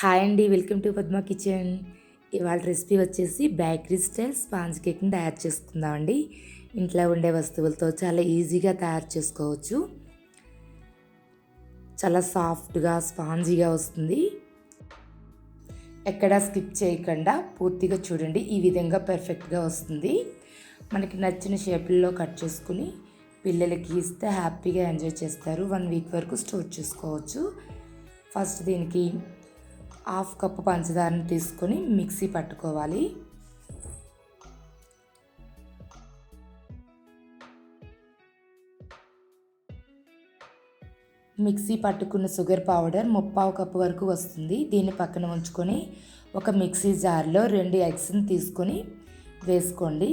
Hi అండి welcome to Padma kitchen. ఇవాళ recipe వచ్చేసి బేకరీ స్టైల్ స్పాంజ్ కేక్ని తయారు చేసుకుందామండి. ఇంట్లో ఉండే వస్తువులతో చాలా ఈజీగా తయారు చేసుకోవచ్చు. చాలా సాఫ్ట్గా స్పాంజీగా వస్తుంది. ఎక్కడా స్కిప్ చేయకుండా పూర్తిగా చూడండి ఈ విధంగా పర్ఫెక్ట్గా వస్తుంది. మనకి నచ్చిన షేపుల్లో కట్ చేసుకుని పిల్లలకి ఇస్తే హ్యాపీగా ఎంజాయ్ చేస్తారు. వన్ వీక్ వరకు స్టోర్ చేసుకోవచ్చు. ఫస్ట్ దీనికి హాఫ్ కప్పు పంచదారని తీసుకొని మిక్సీ పట్టుకోవాలి. మిక్సీ పట్టుకున్న షుగర్ పౌడర్ ముప్పావు కప్పు వరకు వస్తుంది. దీన్ని పక్కన ఉంచుకొని ఒక మిక్సీ జార్లో రెండు ఎగ్స్ని తీసుకొని వేసుకోండి.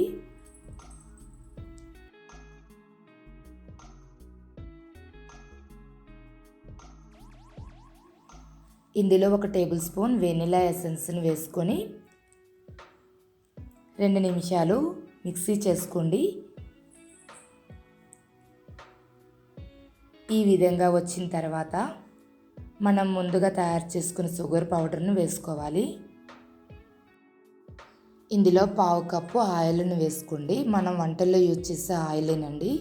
ఇందులో ఒక టేబుల్ స్పూన్ వెనిలా ఎసెన్స్ని వేసుకొని రెండు నిమిషాలు మిక్సీ చేసుకోండి. ఈ విధంగా వచ్చిన తర్వాత మనం ముందుగా తయారు చేసుకున్న షుగర్ పౌడర్ను వేసుకోవాలి. ఇందులో పావు కప్పు ఆయిల్ను వేసుకోండి. మనం వంటల్లో యూజ్ చేసే ఆయిలేనండి.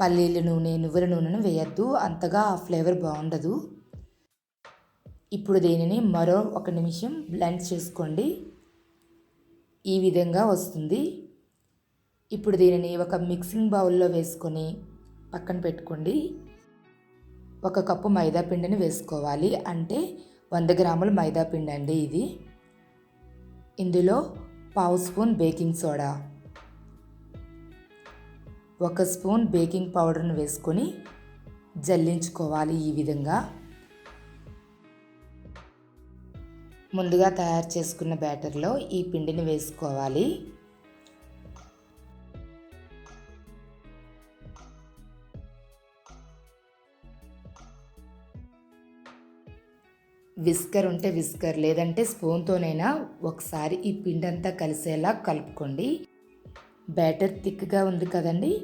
పల్లీల నూనె నువ్వుల నూనెను వేయద్దు. అంతగా ఆ ఫ్లేవర్ బాగుండదు. ఇప్పుడు దీనిని మరో ఒక నిమిషం బ్లెండ్ చేసుకోండి. ఈ విధంగా వస్తుంది. ఇప్పుడు దీనిని ఒక మిక్సింగ్ బౌల్లో వేసుకొని పక్కన పెట్టుకోండి. ఒక కప్పు మైదా పిండిని వేసుకోవాలి. అంటే వంద గ్రాముల మైదా పిండి అండి ఇది. ఇందులో పావు స్పూన్ బేకింగ్ సోడా ఒక స్పూన్ బేకింగ్ పౌడర్ను వేసుకొని జల్లించుకోవాలి ఈ విధంగా. ముందుగా తయారు చేసుకున్న బ్యాటర్లో ఈ పిండిని వేసుకోవాలి. విస్కర్ ఉంటే విస్కర్ లేదంటే స్పూన్తోనైనా ఒకసారి ఈ పిండి అంతా కలిసేలా కలుపుకోండి. బ్యాటర్ థిక్గా ఉంది కదండి?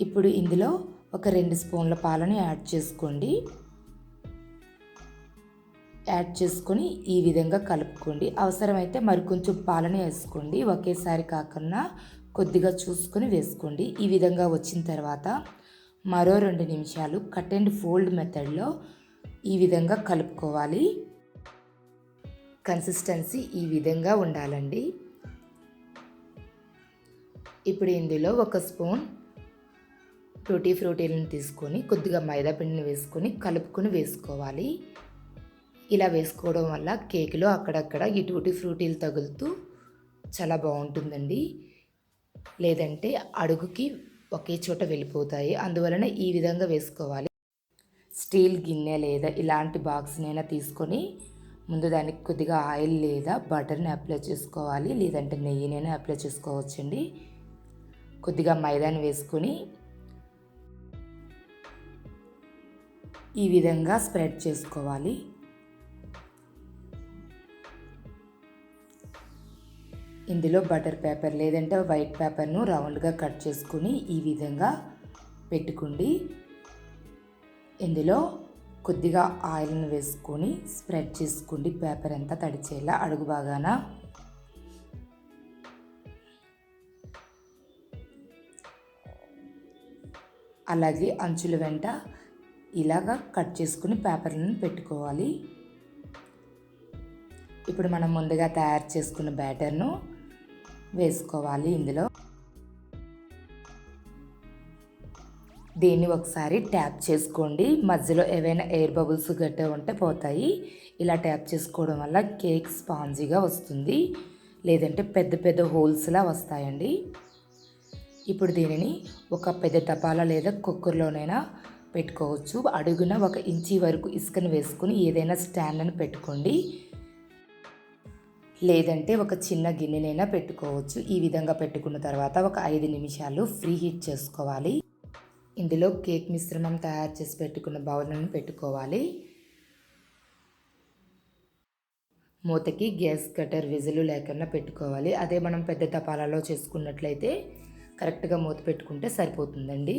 ఇప్పుడు ఇందులో ఒక రెండు స్పూన్ల పాలను యాడ్ చేసుకోండి. యాడ్ చేసుకొని ఈ విధంగా కలుపుకోండి. అవసరమైతే మరికొంచెం పాలను వేసుకోండి. ఒకేసారి కాకుండా కొద్దిగా చూసుకొని వేసుకోండి. ఈ విధంగా వచ్చిన తర్వాత మరో రెండు నిమిషాలు కట్ అండ్ ఫోల్డ్ మెథడ్లో ఈ విధంగా కలుపుకోవాలి. కన్సిస్టెన్సీ ఈ విధంగా ఉండాలండి. ఇప్పుడు ఇందులో ఒక స్పూన్ టూటీ ఫ్రూటీలను తీసుకొని కొద్దిగా మైదా పిండిని వేసుకొని కలుపుకొని వేసుకోవాలి. ఇలా వేసుకోవడం వల్ల కేకులో అక్కడక్కడ ఈ టూటీ ఫ్రూటీలు తగులుతూ చాలా బాగుంటుందండి. లేదంటే అడుగుకి ఒకే చోట వెళ్ళిపోతాయి. అందువలన ఈ విధంగా వేసుకోవాలి. స్టీల్ గిన్నె లేదా ఇలాంటి బాక్స్నైనా తీసుకొని ముందు దానికి కొద్దిగా ఆయిల్ లేదా బటర్ని అప్లై చేసుకోవాలి. లేదంటే నెయ్యినైనా అప్లై చేసుకోవచ్చండి. కొద్దిగా మైదాని వేసుకొని ఈ విధంగా స్ప్రెడ్ చేసుకోవాలి. ఇందులో బటర్ పేపర్ లేదంటే వైట్ పేపర్ను రౌండ్గా కట్ చేసుకుని ఈ విధంగా పెట్టుకోండి. ఇందులో కొద్దిగా ఆయిల్ని వేసుకొని స్ప్రెడ్ చేసుకోండి. పేపర్ అంతా తడిచేలా అడుగు బాగాన అలాగే అంచుల వెంట ఇలాగా కట్ చేసుకుని పేపర్లను పెట్టుకోవాలి. ఇప్పుడు మనం ముందుగా తయారు చేసుకున్న బ్యాటర్ను వేసుకోవాలి ఇందులో. దీన్ని ఒకసారి ట్యాప్ చేసుకోండి. మధ్యలో ఏవైనా ఎయిర్ బబుల్స్ గట్ట ఉంటే పోతాయి. ఇలా ట్యాప్ చేసుకోవడం వల్ల కేక్ స్పాంజీగా వస్తుంది. లేదంటే పెద్ద పెద్ద హోల్స్లా వస్తాయండి. ఇప్పుడు దీనిని ఒక పెద్ద తపాలా లేదా కుక్కర్లోనైనా పెట్టుకోవచ్చు. అడుగున ఒక ఇంచి వరకు ఇసుకను వేసుకుని ఏదైనా స్టాండ్ని పెట్టుకోండి. లేదంటే ఒక చిన్న గిన్నెనైనా పెట్టుకోవచ్చు. ఈ విధంగా పెట్టుకున్న తర్వాత ఒక ఐదు నిమిషాలు ఫ్రీ హీట్ చేసుకోవాలి. ఇందులో కేక్ మిశ్రమం తయారు చేసి పెట్టుకున్న బౌల్ను పెట్టుకోవాలి. మూతకి గ్యాస్ కటర్ విజులు లేకుండా పెట్టుకోవాలి. అదే మనం పెద్ద తపాలలో చేసుకున్నట్లయితే కరెక్ట్గా మూత పెట్టుకుంటే సరిపోతుందండి.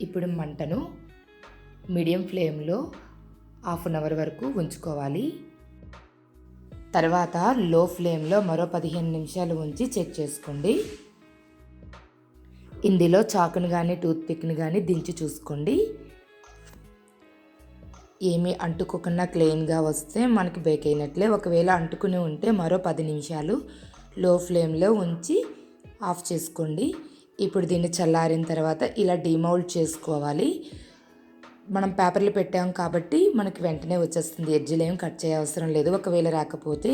ఇప్పుడు మంటను మీడియం ఫ్లేమ్లో హాఫ్ అన్ అవర్ వరకు ఉంచుకోవాలి. తర్వాత లో ఫ్లేమ్లో మరో పదిహేను నిమిషాలు ఉంచి చెక్ చేసుకోండి. ఇందులో చాకుని కానీ టూత్పిక్ని కానీ దించి చూసుకోండి. ఏమీ అంటుకోకుండా క్లీన్గా వస్తే మనకి బేక్ అయినట్లే. ఒకవేళ అంటుకుని ఉంటే మరో పది నిమిషాలు లో ఫ్లేమ్లో ఉంచి ఆఫ్ చేసుకోండి. ఇప్పుడు దీన్ని చల్లారిన తర్వాత ఇలా డిమౌల్డ్ చేసుకోవాలి. మనం పేపర్లు పెట్టాం కాబట్టి మనకి వెంటనే వచ్చేస్తుంది. ఎడ్జిలు ఏం కట్ చేయ అవసరం లేదు. ఒకవేళ రాకపోతే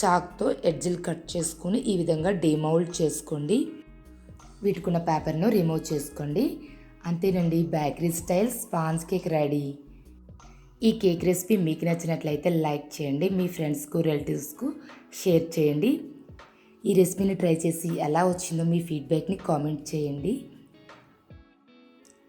చాక్తో ఎడ్జిలు కట్ చేసుకొని ఈ విధంగా డిమౌల్డ్ చేసుకోండి. వీటికున్న పేపర్ను రిమూవ్ చేసుకోండి. అంతేనండి bakery style sponge cake ready. ఈ కేక్ రెసిపీ మీకు నచ్చినట్లయితే లైక్ చేయండి మీ ఫ్రెండ్స్కు రిలేటివ్స్కు షేర్ చేయండి. ఈ రెసిపీని ట్రై చేసి ఎలా వచ్చిందో మీ ఫీడ్బ్యాక్ని కామెంట్ చేయండి.